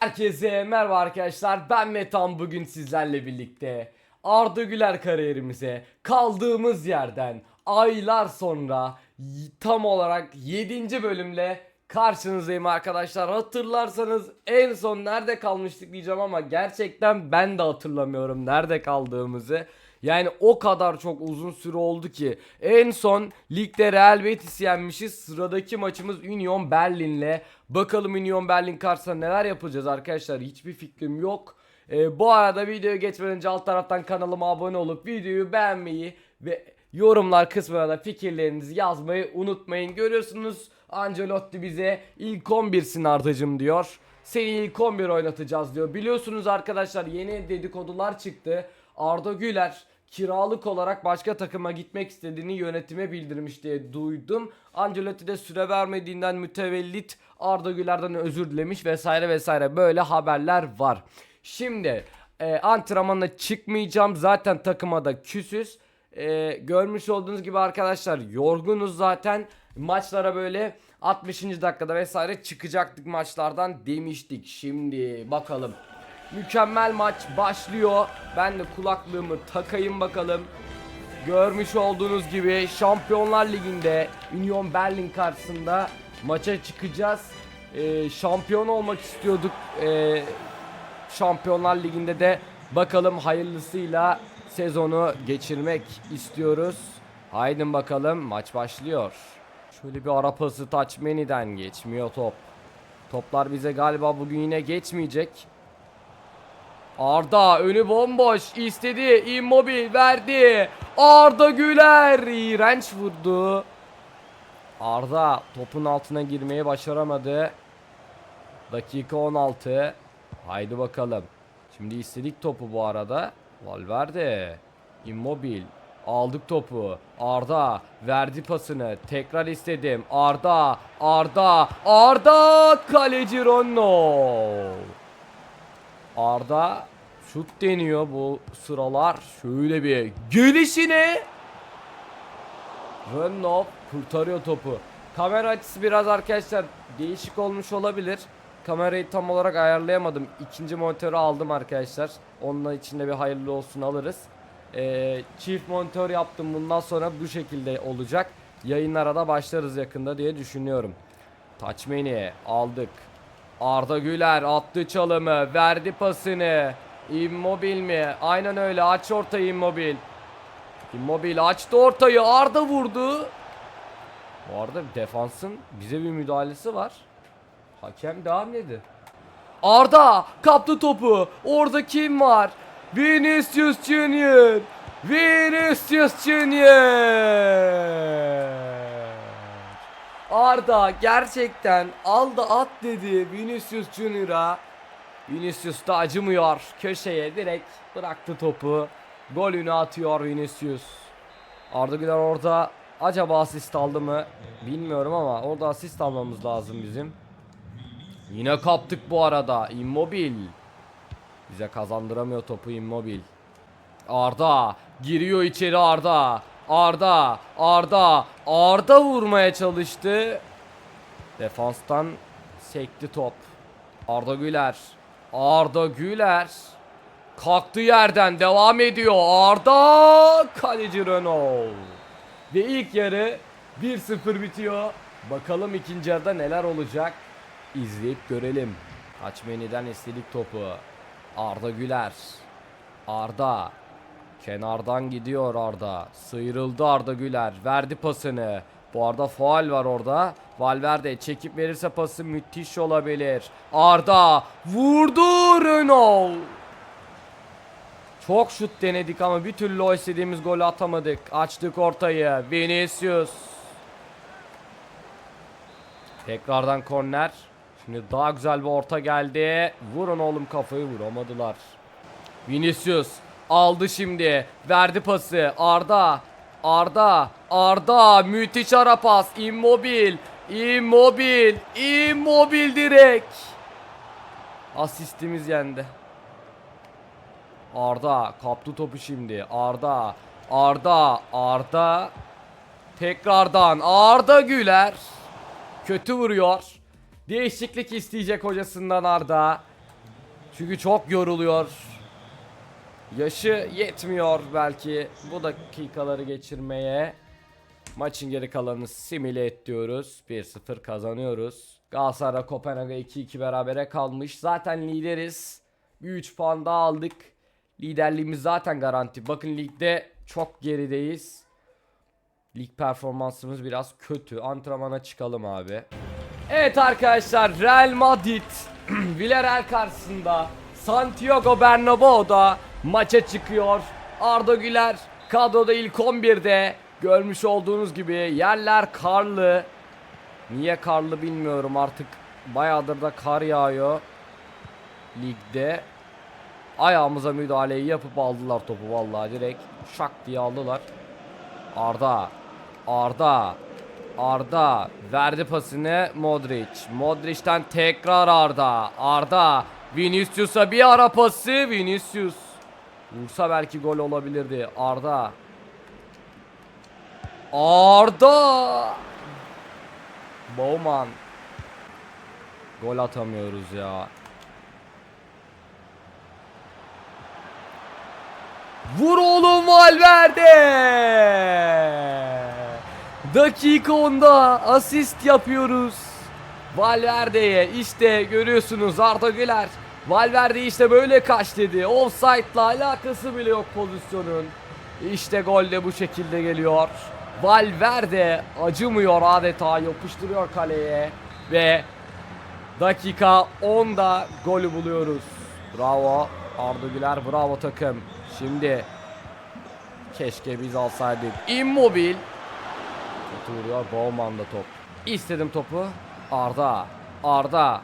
Herkese merhaba arkadaşlar ben Metan bugün sizlerle birlikte Arda Güler kariyerimize kaldığımız yerden aylar sonra tam olarak 7. bölümle karşınızdayım arkadaşlar hatırlarsanız en son nerede kalmıştık diyeceğim ama gerçekten ben de hatırlamıyorum nerede kaldığımızı yani o kadar çok uzun süre oldu ki en son ligde Real Betis yenmişiz. Sıradaki maçımız Union Berlin'le. Bakalım Union Berlin karşısında neler yapacağız arkadaşlar. Hiçbir fikrim yok. Ee, bu arada videoya geçmeden önce alt taraftan kanalıma abone olup videoyu beğenmeyi ve yorumlar kısmına da fikirlerinizi yazmayı unutmayın. Görüyorsunuz Ancelotti bize ilk 11'sin Ardacım diyor. Seni ilk 11 oynatacağız diyor. Biliyorsunuz arkadaşlar yeni dedikodular çıktı. Arda Güler kiralık olarak başka takıma gitmek istediğini yönetime bildirmiş diye duydum. Ancelotti de süre vermediğinden mütevellit Arda Güler'den özür dilemiş vesaire vesaire böyle haberler var. Şimdi e, antrenmana çıkmayacağım zaten takıma da küsüz. E, görmüş olduğunuz gibi arkadaşlar yorgunuz zaten maçlara böyle 60. dakikada vesaire çıkacaktık maçlardan demiştik. Şimdi bakalım. Mükemmel maç başlıyor. Ben de kulaklığımı takayım bakalım. Görmüş olduğunuz gibi Şampiyonlar Ligi'nde Union Berlin karşısında maça çıkacağız. Ee, şampiyon olmak istiyorduk. Ee, Şampiyonlar Ligi'nde de bakalım hayırlısıyla sezonu geçirmek istiyoruz. Haydi bakalım maç başlıyor. Şöyle bir ara pası Taçmeni'den geçmiyor top. Toplar bize galiba bugün yine geçmeyecek. Arda önü bomboş istedi Immobile verdi. Arda Güler iğrenç vurdu. Arda topun altına girmeyi başaramadı. Dakika 16 Haydi bakalım. Şimdi istedik topu bu arada. Valverde. Immobile Aldık topu. Arda verdi pasını. Tekrar istedim. Arda Arda Arda kaleci Ronno Arda şut deniyor bu sıralar. Şöyle bir gelişine. Rönnow kurtarıyor topu. Kamera açısı biraz arkadaşlar değişik olmuş olabilir. Kamerayı tam olarak ayarlayamadım. İkinci monitörü aldım arkadaşlar. Onunla içinde bir hayırlı olsun alırız. Ee, çift monitör yaptım. Bundan sonra bu şekilde olacak. Yayınlara da başlarız yakında diye düşünüyorum. Taçmeni aldık. Arda Güler attı çalımı, verdi pasını. Immobile mi? Aynen öyle. Aç ortayı Immobile. Immobile açtı ortayı. Arda vurdu. Bu arada defansın bize bir müdahalesi var. Hakem devam dedi. Arda kaptı topu. Orada kim var? Vinicius Junior. Vinicius Junior. Arda gerçekten al da at dedi Vinicius Junior'a. Vinicius da acımıyor. Köşeye direkt bıraktı topu. Golünü atıyor Vinicius. Arda Güler orada acaba asist aldı mı? Bilmiyorum ama orada asist almamız lazım bizim. Yine kaptık bu arada. Immobile. Bize kazandıramıyor topu Immobile. Arda giriyor içeri Arda. Arda, Arda, Arda vurmaya çalıştı. Defanstan sekti top. Arda Güler. Arda Güler. Kalktı yerden devam ediyor. Arda kaleci Renault. Ve ilk yarı 1-0 bitiyor. Bakalım ikinci yarıda neler olacak. İzleyip görelim. Haçmeni'den istedik topu. Arda Güler. Arda. Kenardan gidiyor Arda. Sıyrıldı Arda Güler. Verdi pasını. Bu arada faal var orada. Valverde çekip verirse pası müthiş olabilir. Arda vurdu Renault. Çok şut denedik ama bir türlü o istediğimiz golü atamadık. Açtık ortayı. Vinicius. Tekrardan korner. Şimdi daha güzel bir orta geldi. Vurun oğlum kafayı vuramadılar. Vinicius aldı şimdi. Verdi pası. Arda. Arda. Arda. Müthiş ara pas. Immobile. Immobile. Immobile direkt. Asistimiz yendi. Arda kaptı topu şimdi. Arda. Arda. Arda. Tekrardan Arda Güler. Kötü vuruyor. Değişiklik isteyecek hocasından Arda. Çünkü çok yoruluyor. Yaşı yetmiyor belki bu dakikaları geçirmeye. Maçın geri kalanını simüle et diyoruz. 1-0 kazanıyoruz. Galatasaray Kopenhag'a 2-2 berabere kalmış. Zaten lideriz. Bir 3 puan daha aldık. Liderliğimiz zaten garanti. Bakın ligde çok gerideyiz. Lig performansımız biraz kötü. Antrenmana çıkalım abi. Evet arkadaşlar Real Madrid Villarreal karşısında Santiago Bernabéu'da maça çıkıyor. Arda Güler kadroda ilk 11'de. Görmüş olduğunuz gibi yerler karlı. Niye karlı bilmiyorum artık. Bayağıdır da kar yağıyor. Ligde. Ayağımıza müdahaleyi yapıp aldılar topu vallahi direkt şak diye aldılar. Arda. Arda. Arda verdi pasını Modric. Modric'ten tekrar Arda. Arda. Vinicius'a bir ara pası. Vinicius. Vursa belki gol olabilirdi. Arda. Arda. Bowman. Gol atamıyoruz ya. Vur oğlum Valverde. Dakika 10'da asist yapıyoruz. Valverde'ye işte görüyorsunuz Arda Güler. Valverde işte böyle kaç dedi. Offside'la alakası bile yok pozisyonun. İşte gol de bu şekilde geliyor. Valverde acımıyor adeta yapıştırıyor kaleye. Ve dakika 10'da golü buluyoruz. Bravo Arda Güler bravo takım. Şimdi keşke biz alsaydık. Immobile Kötü vuruyor. Bowman'da top. İstedim topu. Arda. Arda.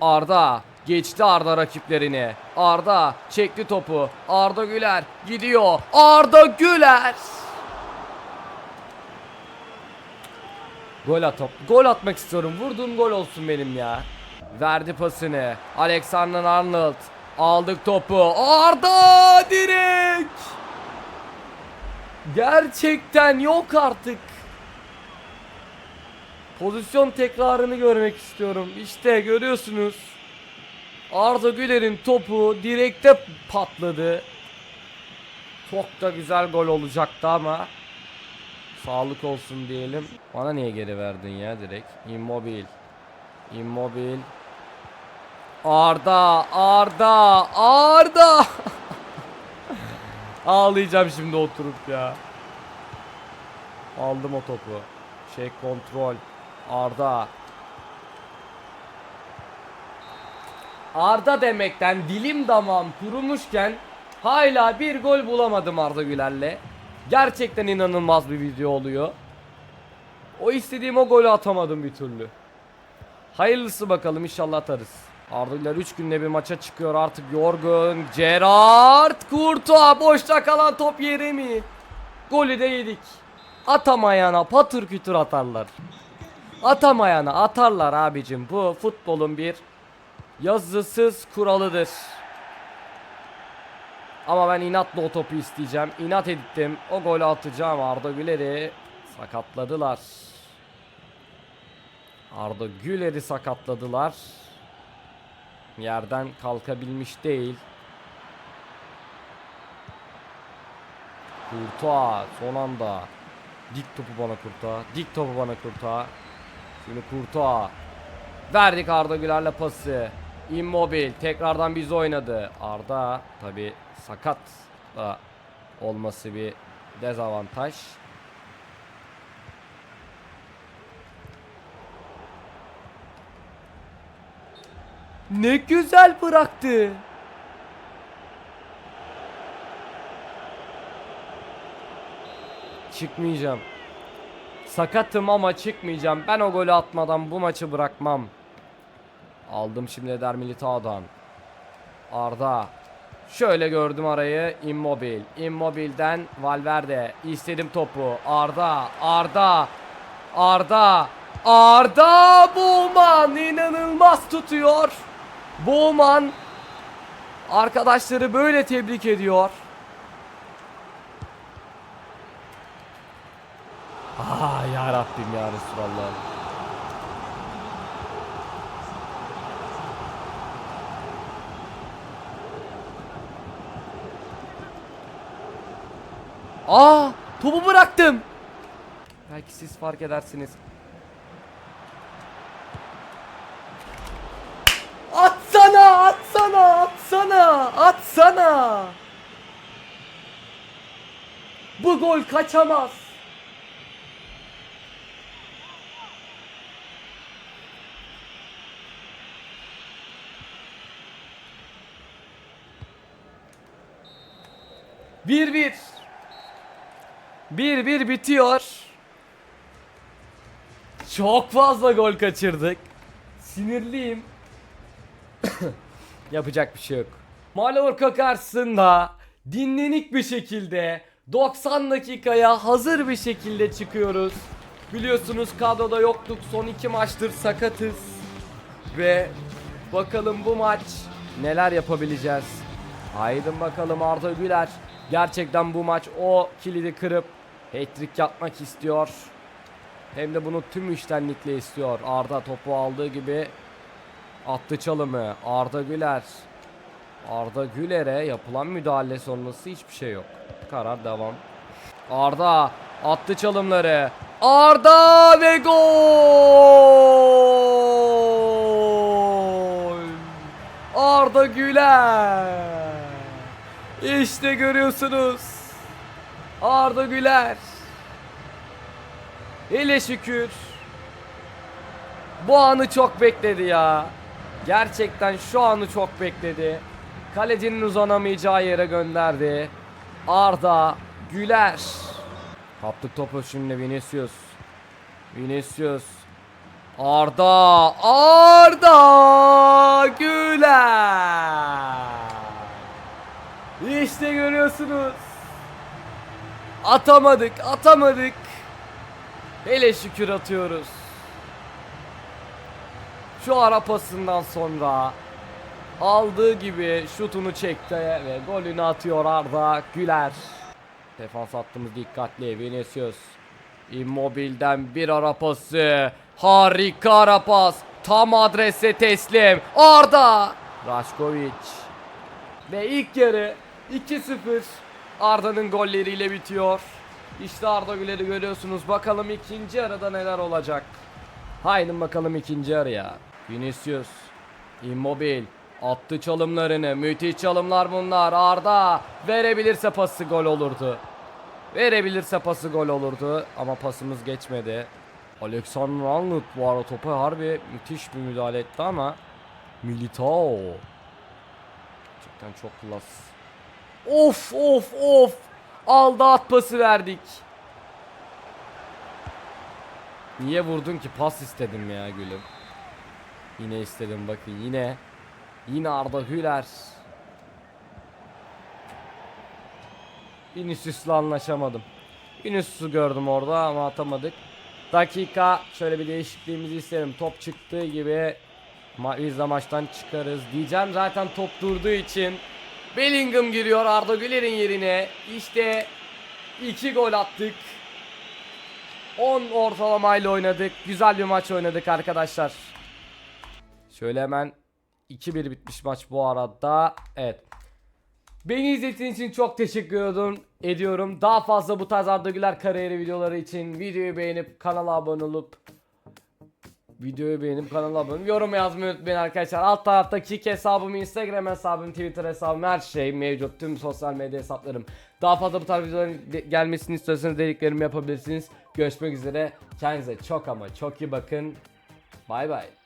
Arda. Geçti Arda rakiplerini. Arda çekti topu. Arda Güler gidiyor. Arda Güler. Gol at Gol atmak istiyorum. Vurduğum gol olsun benim ya. Verdi pasını. Alexander Arnold. Aldık topu. Arda direkt. Gerçekten yok artık. Pozisyon tekrarını görmek istiyorum. İşte görüyorsunuz. Arda Güler'in topu direkte patladı. Çok da güzel gol olacaktı ama sağlık olsun diyelim. Bana niye geri verdin ya direkt? Immobile. Immobile. Arda, Arda, Arda. Ağlayacağım şimdi oturup ya. Aldım o topu. Şey kontrol. Arda. Arda demekten dilim damağım kurumuşken hala bir gol bulamadım Arda Güler'le. Gerçekten inanılmaz bir video oluyor. O istediğim o golü atamadım bir türlü. Hayırlısı bakalım inşallah atarız. Arda Güler 3 günde bir maça çıkıyor artık yorgun. Gerard Kurtuğa boşta kalan top yere mi? Golü de yedik. Atamayana patır kütür atarlar. Atamayana atarlar abicim. Bu futbolun bir yazısız kuralıdır. Ama ben inatla o topu isteyeceğim. İnat ettim. O golü atacağım. Arda Güler'i sakatladılar. Arda Güler'i sakatladılar. Yerden kalkabilmiş değil. Kurtuğa son anda. Dik topu bana Kurtuğa. Dik topu bana Kurtuğa. Şimdi Kurtuğa. Verdik Arda Güler'le pası. Immobile tekrardan biz oynadı. Arda tabi sakat da olması bir dezavantaj. Ne güzel bıraktı. Çıkmayacağım. Sakatım ama çıkmayacağım. Ben o golü atmadan bu maçı bırakmam. Aldım şimdi Eder Militao'dan. Arda. Şöyle gördüm arayı. Immobile. Immobile'den Valverde. İstedim topu. Arda. Arda. Arda. Arda Bowman inanılmaz tutuyor. Bowman arkadaşları böyle tebrik ediyor. Resulallah. Aa, topu bıraktım. Belki siz fark edersiniz. Atsana, atsana, atsana, atsana. Bu gol kaçamaz. Bir bir. Bir bir bitiyor. Çok fazla gol kaçırdık. Sinirliyim. Yapacak bir şey yok. Mallorca karşısında dinlenik bir şekilde 90 dakikaya hazır bir şekilde çıkıyoruz. Biliyorsunuz kadroda yoktuk. Son iki maçtır sakatız. Ve bakalım bu maç neler yapabileceğiz. Haydi bakalım Arda Güler. Gerçekten bu maç o kilidi kırıp hat-trick yapmak istiyor. Hem de bunu tüm içtenlikle istiyor. Arda topu aldığı gibi attı çalımı. Arda Güler. Arda Güler'e yapılan müdahale sonrası hiçbir şey yok. Karar devam. Arda attı çalımları. Arda ve gol! Arda Güler. İşte görüyorsunuz. Arda Güler. Hele şükür. Bu anı çok bekledi ya. Gerçekten şu anı çok bekledi. Kalecinin uzanamayacağı yere gönderdi. Arda Güler. Kaptık topu şimdi Vinicius. Vinicius. Arda. Arda Güler. İşte görüyorsunuz. Atamadık, atamadık. Hele şükür atıyoruz. Şu ara pasından sonra aldığı gibi şutunu çekti ve golünü atıyor Arda Güler. Defans hattımız dikkatli. Vinicius. Immobile'den bir ara pası. Harika ara pas. Tam adrese teslim. Arda. Raşkovic. Ve ilk yarı 2-0 Arda'nın golleriyle bitiyor. İşte Arda Güler'i görüyorsunuz. Bakalım ikinci yarıda neler olacak. Haydi bakalım ikinci yarıya. Vinicius. Immobile. Attı çalımlarını. Müthiş çalımlar bunlar. Arda verebilirse pası gol olurdu. Verebilirse pası gol olurdu. Ama pasımız geçmedi. Alexander Arnold bu arada topa harbi müthiş bir müdahale etti ama Militao Gerçekten çok klas. Of of of. Aldı at pası verdik. Niye vurdun ki? Pas istedim ya gülüm. Yine istedim bakın yine. Yine Arda Güler. Vinicius'la anlaşamadım. Vinicius'u gördüm orada ama atamadık. Dakika şöyle bir değişikliğimizi isterim. Top çıktığı gibi biz de maçtan çıkarız diyeceğim. Zaten top durduğu için Bellingham giriyor Arda Güler'in yerine. İşte iki gol attık. 10 ortalamayla oynadık. Güzel bir maç oynadık arkadaşlar. Şöyle hemen 2-1 bitmiş maç bu arada. Evet. Beni izlediğiniz için çok teşekkür ediyorum. ediyorum. Daha fazla bu tarz Arda Güler kariyeri videoları için videoyu beğenip kanala abone olup Videoyu beğenip kanala abone olup yorum yazmayı unutmayın arkadaşlar. Alt tarafta Kik hesabım, Instagram hesabım, Twitter hesabım her şey mevcut. Tüm sosyal medya hesaplarım. Daha fazla bu tarz videoların de- gelmesini istiyorsanız dediklerimi yapabilirsiniz. Görüşmek üzere. Kendinize çok ama çok iyi bakın. Bay bay.